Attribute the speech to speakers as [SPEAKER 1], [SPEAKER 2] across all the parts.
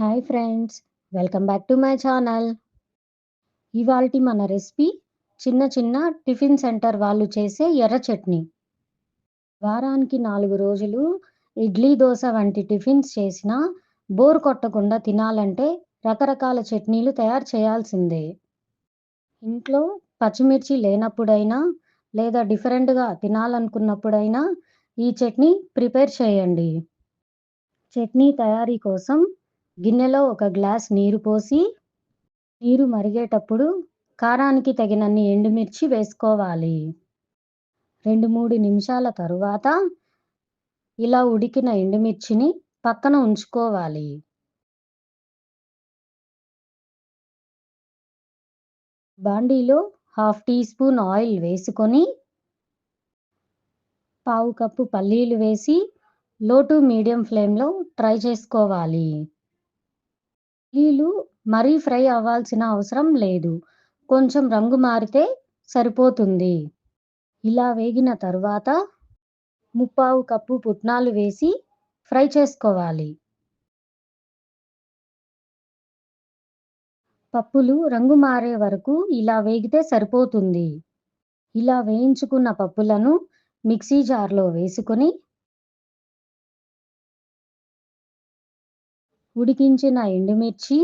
[SPEAKER 1] Hi friends welcome back to my channel. ఇవాళ మన recipe చిన్న చిన్న టిఫిన్ సెంటర్ వాళ్ళు చేసే ఎర్ర చట్నీ. వారానికి నాలుగు రోజులు ఇడ్లీ దోశ వంటి టిఫిన్స్ చేసినా బోర్ కొట్టకుండా తినాలంటే రకరకాల చట్నీలు తయారు చేయాల్సిందే. ఇంట్లో పచ్చిమిర్చి లేనప్పుడైనా లేదా డిఫరెంట్గా తినాలనుకున్నప్పుడైనా ఈ చట్నీ ప్రిపేర్ చేయండి. చట్నీ తయారీ కోసం గిన్నెలో ఒక గ్లాస్ నీరు పోసి నీరు మరిగేటప్పుడు కారానికి తగినన్ని ఎండుమిర్చి వేసుకోవాలి. రెండు మూడు నిమిషాల తరువాత ఇలా ఉడికిన ఎండుమిర్చిని పక్కన ఉంచుకోవాలి. బాండీలో హాఫ్ టీ స్పూన్ ఆయిల్ వేసుకొని పావు కప్పు పల్లీలు వేసి లో టు మీడియం ఫ్లేమ్లో ట్రై చేసుకోవాలి. పల్లీలు మరీ ఫ్రై అవ్వాల్సిన అవసరం లేదు. కొంచెం రంగు మారితే సరిపోతుంది. ఇలా వేగిన తర్వాత ముప్పావు కప్పు పుట్నాలు వేసి ఫ్రై చేసుకోవాలి. పప్పులు రంగు మారే వరకు ఇలా వేగితే సరిపోతుంది. ఇలా వేయించుకున్న పప్పులను మిక్సీ జార్లో వేసుకొని ఉడికించిన ఎండుమిర్చి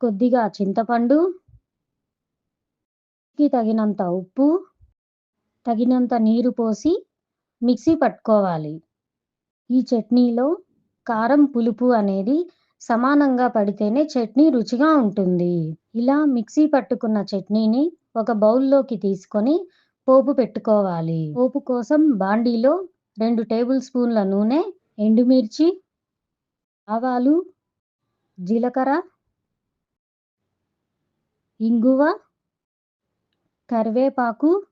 [SPEAKER 1] కొద్దిగా చింతపండు తగినంత ఉప్పు తగినంత నీరు పోసి మిక్సీ పట్టుకోవాలి. ఈ చట్నీలో కారం పులుపు అనేది సమానంగా పడితేనే చట్నీ రుచిగా ఉంటుంది. ఇలా మిక్సీ పట్టుకున్న చట్నీని ఒక బౌల్లోకి తీసుకొని పోపు పెట్టుకోవాలి. పోపు కోసం బాండీలో రెండు టేబుల్ స్పూన్ల నూనె ఎండుమిర్చి ఆవాలు జీలకర్ర ఇంగువ కరివేపాకు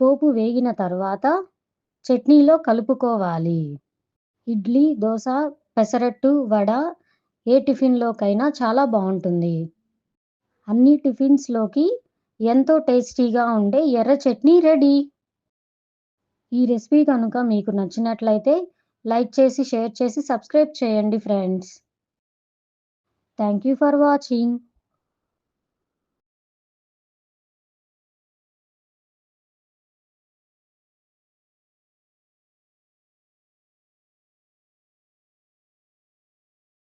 [SPEAKER 1] పోపు వేగిన తర్వాత చట్నీలో కలుపుకోవాలి. ఇడ్లీ దోశ పెసరట్టు వడ ఏ టిఫిన్లోకైనా చాలా బాగుంటుంది. అన్ని టిఫిన్స్లోకి ఎంతో టేస్టీగా ఉండే ఎర్ర చట్నీ రెడీ. ఈ రెసిపీ కనుక మీకు నచ్చినట్లయితే లైక్ చేసి షేర్ చేసి సబ్స్క్రైబ్ చేయండి friends. Thank you for watching.